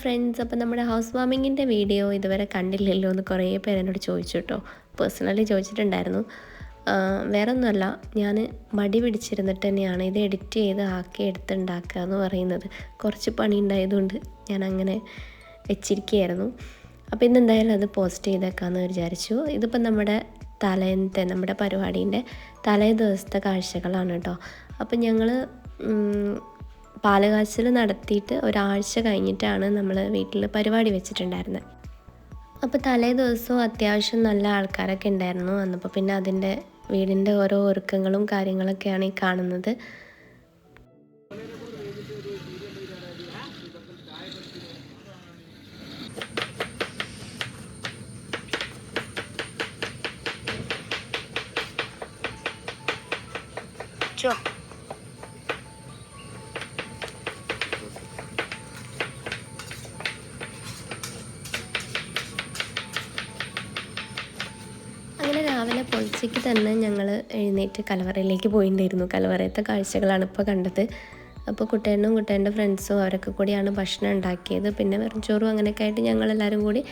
Friends അപ്പോൾ നമ്മുടെ house വാമിങ്ങിന്റെ video ഇതുവരെ കണ്ടില്ലല്ലോ എന്ന് കുറേ പേര് എന്നോട് ചോദിച്ചു കേട്ടോ പേഴ്സണലി ചോദിച്ചിട്ടുണ്ടായിരുന്നു. വേറെ ഒന്നുമല്ല ഞാൻ മടി പിടിച്ചിരുന്നിട്ട് തന്നെയാണ് ഇത് എഡിറ്റ് ചെയ്ത് ആക്കി എടുത്തുണ്ടാക്കുക എന്ന് പറയുന്നത്. കുറച്ച് പണി ഉണ്ടായതുകൊണ്ട് ഞാൻ അങ്ങനെ വെച്ചിരിക്കുകയായിരുന്നു. അപ്പോൾ ഇന്ന് എന്തായാലും അത് പോസ്റ്റ് ചെയ്തേക്കാമെന്ന് വിചാരിച്ചു. ഇതിപ്പോൾ നമ്മുടെ തലേന്നത്തെ നമ്മുടെ പരിപാടീന്റെ തലേ ദിവസത്തെ കാഴ്ചകളാണ് കേട്ടോ അപ്പം ഞങ്ങൾ പാലുകാച്ചൽ നടത്തിയിട്ട് ഒരാഴ്ച കഴിഞ്ഞിട്ടാണ് നമ്മൾ വീട്ടിൽ പരിപാടി വെച്ചിട്ടുണ്ടായിരുന്നത് അപ്പോൾ തലേ ദിവസവും അത്യാവശ്യം നല്ല ആൾക്കാരൊക്കെ ഉണ്ടായിരുന്നു. വന്നപ്പോൾ പിന്നെ അതിന്റെ വീടിന്റെ ഓരോ ഒരുക്കങ്ങളും കാര്യങ്ങളൊക്കെയാണ് ഈ കാണുന്നത്. ചോ. രാവിലെ പൊളിച്ചയ്ക്ക് തന്നെ ഞങ്ങൾ എഴുന്നേറ്റ് കലവറയിലേക്ക് പോയിട്ടുണ്ടായിരുന്നു കലവറയത്തെ കാഴ്ചകളാണ് ഇപ്പോൾ കണ്ടത്. അപ്പോൾ കുട്ടേനും കുട്ടേന്റെ ഫ്രണ്ട്സും അവരൊക്കെ കൂടിയാണ് ഭക്ഷണം ഉണ്ടാക്കിയത്. പിന്നെ വെറും ചോറും അങ്ങനെയൊക്കെ ആയിട്ട് ഞങ്ങളെല്ലാവരും കൂടി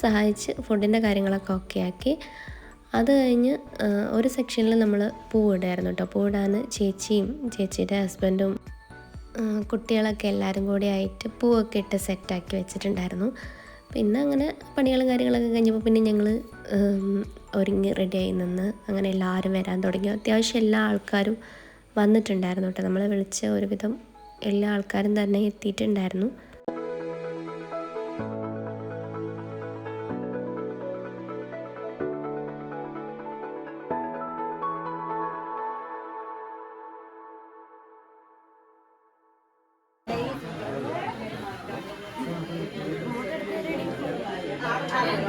സഹായിച്ച് ഫുഡിന്റെ കാര്യങ്ങളൊക്കെ ഓക്കെ ആക്കി. അത് കഴിഞ്ഞ് ഒരു സെക്ഷനിൽ നമ്മൾ പൂവിടായിരുന്നു കേട്ടോ പൂവിടാൻ ചേച്ചിയും ചേച്ചിയുടെ ഹസ്ബൻഡും കുട്ടികളൊക്കെ എല്ലാവരും കൂടി ആയിട്ട് പൂവൊക്കെ ഇട്ട് സെറ്റാക്കി വെച്ചിട്ടുണ്ടായിരുന്നു. പിന്നെ അങ്ങനെ പണികളും കാര്യങ്ങളൊക്കെ കഴിഞ്ഞപ്പോൾ പിന്നെ ഞങ്ങൾ ഒരുങ്ങി റെഡിയായി നിന്ന് അങ്ങനെ എല്ലാവരും വരാൻ തുടങ്ങി. അത്യാവശ്യം എല്ലാ ആൾക്കാരും വന്നിട്ടുണ്ടായിരുന്നു കേട്ടോ. നമ്മളെ വിളിച്ച ഒരുവിധം എല്ലാ ആൾക്കാരും തന്നെ എത്തിയിട്ടുണ്ടായിരുന്നു.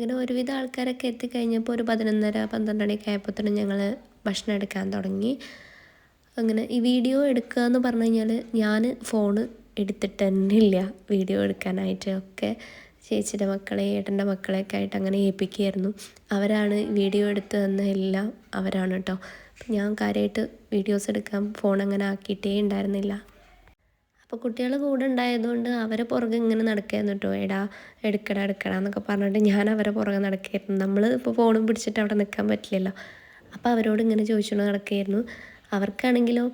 അങ്ങനെ ഒരുവിധം ആൾക്കാരൊക്കെ എത്തിക്കഴിഞ്ഞപ്പോൾ ഒരു പതിനൊന്നര പന്ത്രണ്ട് മണിയൊക്കെ ആയപ്പോഴത്തേനും ഞങ്ങൾ ഭക്ഷണം എടുക്കാൻ തുടങ്ങി. അങ്ങനെ ഈ വീഡിയോ എടുക്കുക എന്ന് പറഞ്ഞു കഴിഞ്ഞാൽ ഞാൻ ഫോണ് എടുത്തിട്ട് തന്നെ ഇല്ല വീഡിയോ എടുക്കാനായിട്ട്. ഒക്കെ ചേച്ചിയുടെ മക്കളെ ഏട്ടന്റെ മക്കളെയൊക്കെ ആയിട്ട് അങ്ങനെ ഏൽപ്പിക്കുകയായിരുന്നു. അവരാണ് വീഡിയോ എടുത്ത് തന്ന എല്ലാം അവരാണ് കേട്ടോ ഞാൻ കാര്യമായിട്ട് വീഡിയോസ് എടുക്കാൻ ഫോൺ അങ്ങനെ ആക്കിയിട്ടേ ഉണ്ടായിരുന്നില്ല. അപ്പോൾ കുട്ടികൾ കൂടെ ഉണ്ടായതുകൊണ്ട് അവരെ പുറകെ ഇങ്ങനെ നടക്കുകയായിരുന്നു കേട്ടോ എടാ എടുക്കടാ എടുക്കടാ എന്നൊക്കെ പറഞ്ഞിട്ട് ഞാൻ അവരെ പുറകെ നടക്കുകയായിരുന്നു നമ്മൾ ഇപ്പോൾ ഫോണും പിടിച്ചിട്ട് അവിടെ നിൽക്കാൻ പറ്റില്ലല്ലോ. അപ്പോൾ അവരോട് ഇങ്ങനെ ചോദിച്ചുകൊണ്ട് നടക്കുകയായിരുന്നു അവർക്കാണെങ്കിലോ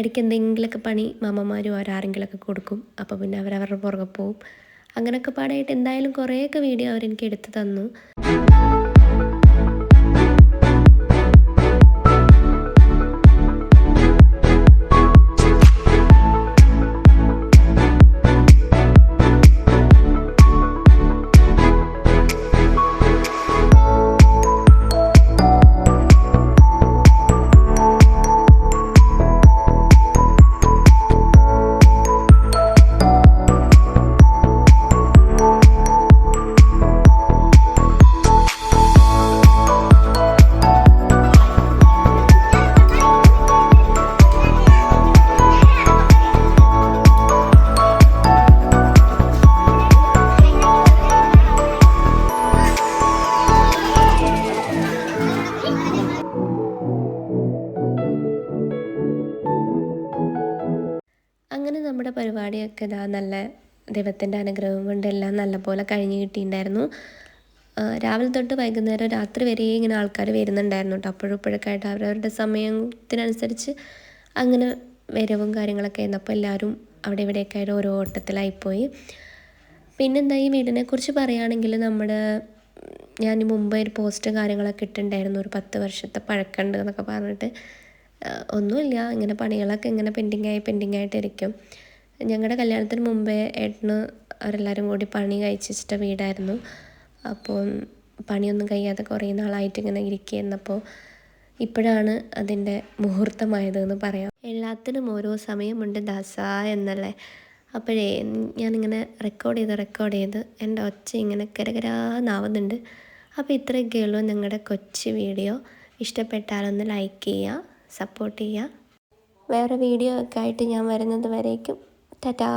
ഇടയ്ക്ക് എന്തെങ്കിലുമൊക്കെ പണി മാമ്മമാരും അവരാരെങ്കിലുമൊക്കെ കൊടുക്കും. അപ്പോൾ പിന്നെ അവരവരുടെ പുറകെ പോവും. അങ്ങനെയൊക്കെ പാടായിട്ട് എന്തായാലും കുറേയൊക്കെ വീഡിയോ അവരെനിക്ക് എടുത്തു തന്നു. അങ്ങനെ നമ്മുടെ പരിപാടിയൊക്കെ ഇതാ നല്ല ദൈവത്തിന്റെ അനുഗ്രഹം കൊണ്ട് എല്ലാം നല്ലപോലെ കഴിഞ്ഞ് കിട്ടിയിട്ടുണ്ടായിരുന്നു. രാവിലെ തൊട്ട് വൈകുന്നേരം രാത്രി വരെ ഇങ്ങനെ ആൾക്കാർ വരുന്നുണ്ടായിരുന്നു കേട്ടോ അപ്പോഴും ഇപ്പോഴൊക്കെ ആയിട്ട് അവരവരുടെ സമയത്തിനനുസരിച്ച് അങ്ങനെ വരവും കാര്യങ്ങളൊക്കെ ആയിരുന്നു. അപ്പോൾ എല്ലാവരും അവിടെ ഇവിടെയൊക്കെ ആയിട്ട് ഓരോ ഓട്ടത്തിലായിപ്പോയി. പിന്നെന്താ ഈ വീടിനെക്കുറിച്ച് പറയുകയാണെങ്കിൽ നമ്മുടെ ഞാൻ മുമ്പേ ഒരു പോസ്റ്റ് കാര്യങ്ങളൊക്കെ ഇട്ടിട്ടുണ്ടായിരുന്നു. ഒരു പത്ത് വർഷത്തെ പഴക്കമുണ്ട് എന്നൊക്കെ പറഞ്ഞിട്ട്. ഒന്നുമില്ല. ഇങ്ങനെ പണികളൊക്കെ ഇങ്ങനെ പെൻഡിങ് ആയി പെൻഡിങ് ആയിട്ടിരിക്കും. ഞങ്ങളുടെ കല്യാണത്തിന് മുമ്പേ ഏട്ടന് അവരെല്ലാവരും കൂടി പണി കഴിച്ചിട്ട വീടായിരുന്നു. അപ്പോൾ പണിയൊന്നും കഴിയാതെ കുറേ നാളായിട്ട് ഇങ്ങനെ ഇരിക്കുന്നപ്പോൾ ഇപ്പോഴാണ് അതിന്റെ മുഹൂർത്തമായത് എന്ന് പറയാം. എല്ലാത്തിനും ഓരോ സമയമുണ്ട് ദാസ എന്നല്ലേ. അപ്പോഴേ ഞാനിങ്ങനെ റെക്കോർഡ് ചെയ്ത് റെക്കോർഡ് ചെയ്ത് എന്റെ ഒച്ച ഇങ്ങനെ കരകരാന്നാവുന്നുണ്ട്. അപ്പോൾ ഇത്രയൊക്കെയുള്ളൂ ഞങ്ങളുടെ കൊച്ചു വീഡിയോ. ഇഷ്ടപ്പെട്ടാലൊന്ന് ലൈക്ക് ചെയ്യുക സപ്പോർട്ട് ചെയ്യുക. വേറെ വീഡിയോ ഒക്കെ ആയിട്ട് ഞാൻ വരുന്നത് വരേക്കും. ടാറ്റാ.